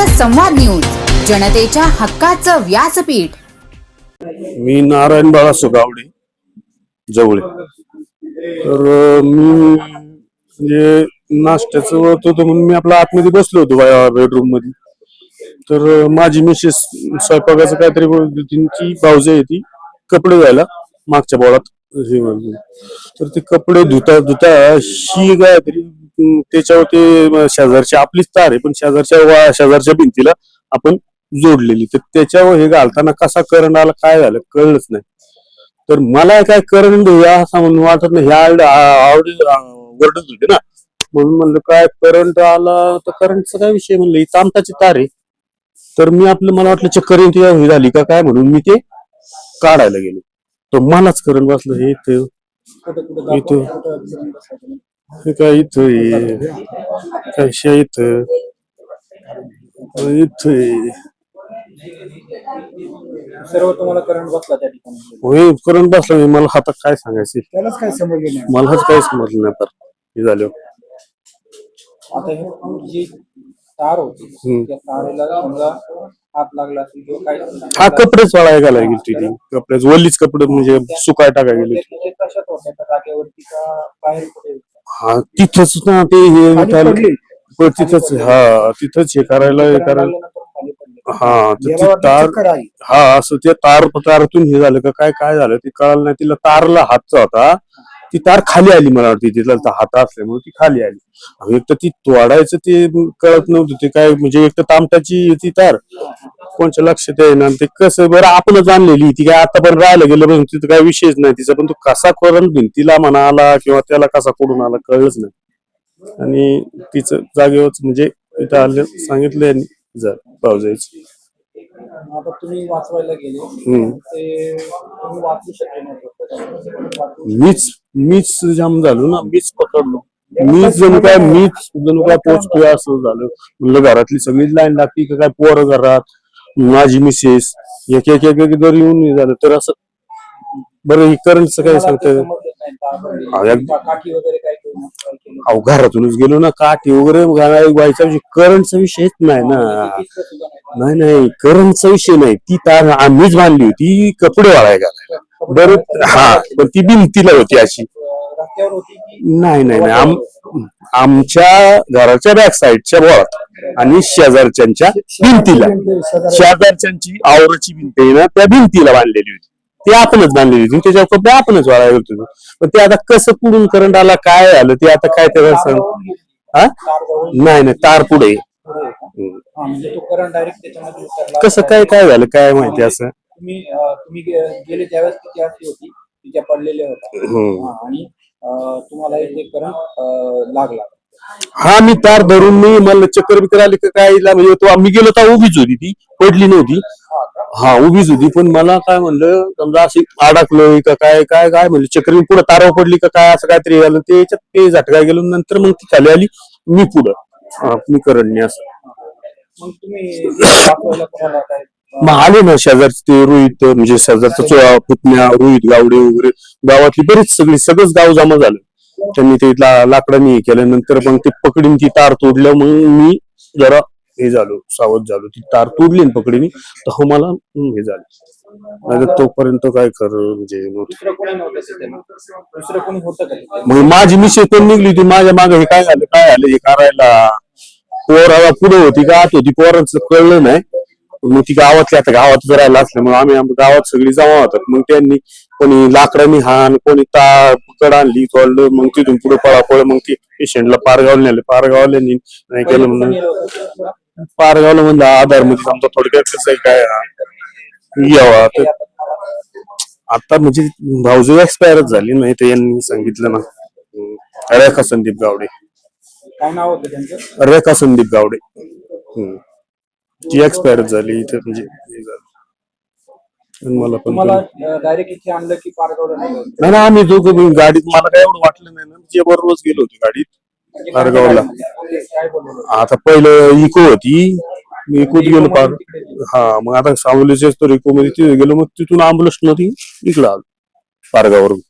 महाराष्ट्र संवाद न्यूज जनतेच्या हक्काचं व्यासपीठ. मी नारायण बाळा सुगावडे जवळ. तर मी म्हणजे नाश्त्याचं होत होतं म्हणून मी आपल्या आतमध्ये बसलो होतो बेडरूममध्ये तर माझी मिसेस स्वयंपाकाचं काहीतरी बोलत होती. त्यांची आहे ती कपडे धुवायला मागच्या बोळात हे तर ते कपडे धुता धुता ही काहीतरी अं, त्याच्यावर ते अं, शेजारची आपलीच तार आहे पण शेजारच्या शेजारच्या भिंतीला आपण जोडलेली. तर त्याच्यावर हे घालताना कसा करंट आला काय झालं कळलंच नाही. तर मला काय करंट या असं म्हणून वाटत नाही. ह्या आवड ओरडत होते ना. म्हणून म्हणलं काय करंट आला तर करंटचा काय विषय म्हणलं ही तामटाची तार आहे. तर मी आपलं मला वाटलं चक्कर येऊन ती हे झाली का काय म्हणून मी ते काढायला गेलो. तर मलाच करंट बसलं हे इथं इथं. हे काय इथं आहे. सर्व तुम्हाला करंट बसला त्या ठिकाणी होय करंट बसला नाही मला हातात काय सांगायचे त्यालाच काय समजलं नाही मलाच काय समजलं नाही तर हे झालं आता हे जी तार होती. त्या तारेला समजा हात लागला असेल किंवा काय हा कपडेच घालायला गेली ती कपडेच वल्लीच कपडे म्हणजे सुकाय टाकाय गेले होत्या त्या जागेवरती का बाहेर कुठे हा तिथंच ना ते हे? पण तिथंच हा तिथंच हे करायला हे करायला हा तर ती. हा असं ते तार तारातून हे झालं का काय काय झालं ते कळालं नाही तिला तारला हातचा होता ती तार खाली आली मला वाटते. तर हात असल्यामुळे ती खाली आली. आणि एक तर ती तोडायचं ते कळत नव्हतं. ते काय म्हणजे एक तर तामटाची ती तार कोणच्या लक्षात येईना. आणि ते कसं बरं आपणच आणलेली. ती काय आता पण राहायला गेलं पण तिथं काय विषयच नाही. तिचा पण तो कसा करून भिंतीला म्हणा आला किंवा त्याला कसा कुठून आला कळलंच नाही. आणि तिचं जागेवरच म्हणजे इथं आलं सांगितलं यांनी जा पावजायची आता तुम्ही वाचवायला गेले. हम्म. ते तुम्ही वाचू शकले नव्हते मीच मीच जाम झालो ना. मीच पकडलो. मीच जणू काय मीच जणू काय पोचतोय असं झालं. म्हणलं घरातली सगळीच लाईन लागती का काय पोरं घरात माझी मिसेस एक एक एक एक जर येऊन हे झालं तर असं बरं हे करंटचं काय सांगतं अहो घरातूनच गेलो ना काठी वगैरे व्हायचा विषय करंटचा विषयच नाही ना. नाही. नाही नाही करंटचा विषय नाही. ती तार आम्हीच बांधली होती कपडे वाळाय घालायला बरं हा पण ती भिंतीला होती अशी. नाही नाही नाही. आम आमच्या घराच्या बॅक साईडच्या बोळात आणि शेजारच्यांच्या भिंतीला शेजारच्यांची आवराची भिंत आहे ना त्या भिंतीला बांधलेली होती. ती आपणच बांधलेली होती. त्याच्यावर कपडे आपणच वाळायला होतो. पण ते आता कसं कुठून करंट आला काय आलं ते आता काय त्याला सांग हा? नाही नाही तार पुढे? हम्म. म्हणजे तो करंट डायरेक्ट त्याच्यामध्ये उतरला. कसं काय काय झालं काय माहिती असं? तुम्ही तुम्ही गेले त्यावेळेस किती असली होती? तिच्या पडलेल्या होत्या. हम्म. हा, आणि तुम्हाला ते करंट लागला. हा मी तार धरून मी मला चक्कर बिकर आली का काय म्हणजे तो आम्ही गेलो तर उभीच होती ती पडली नव्हती. हा उभीच होती पण मला काय म्हणलं समजा अशी अडकलोय का काय काय काय म्हणलं चक्कर मी पुढे तारावर पडली का काय असं काहीतरी झालं ते याच्यात ते झटका गेलो नंतर मग ती खाली आली मी पुढं. मी करडणी असं. मग तुम्ही मग आले ना शेजारचे ते रोहित म्हणजे शेजारचा चोळा पुतण्या रोहित गावडे वगैरे. गावातली बरीच सगळी सगळंच गाव जमा झालं. त्यांनी ते लाकडाने हे केलं. नंतर मग ते पकडीन ती तार तोडल्या मग मी जरा हे झालो सावध झालो. ती तार तोडली ना पकडीने तर मला हम्म, हे झालं. नाही तोपर्यंत काय खरं म्हणजे मग? माझी मिसेस पण निघली होती. माझ्या मागे हे काय झालं काय झालं? हे करायला पोराला पुढे होती का? आत होती. पोरांचं कळलं नाही. मग ती गावातली आता गावात राहायला असल्यामुळे आम्ही आम- गावात सगळी जमा होतात मग त्यांनी कोणी लाकडानी हान कोणी ता पकड आणली तोडलं मग तिथून पुढे पळापळ मग ती पेशंटला पारगावला नेलं पारगावल्यांनी नाही केलं म्हणून. पारगावला म्हणलं आधारमध्ये समजा थोडक्यात कसं आहे काय हा. यावा तर आता म्हणजे भाऊजू एक्सपायरच झाली नाही तर यांनी सांगितलं ना. रेखा संदीप गावडे काय नाव होतं त्यांचं रेखा संदीप गावडे हम्म. ती एक्सपायर झाली इथे म्हणजे. हे झालं. आणि मला पण तुम्हाला डायरेक्ट इथे आणलं की पारगावला नेलं होतं? नाही ना आम्ही दोघं बी गाडीत मला काय एवढं वाटलं नाही ना. जे बरोबरच गेलो होतो गाडीत म्हणजे पारगावला काय बोललो? होतं? आता पहिलं इको होती. मी इकोत गेलो पार. हा मग आता सांगलीचे तर इको मध्ये तिथे गेलो मग तिथून अँब्युलन्समध्ये इकडं आलो. पारगावरून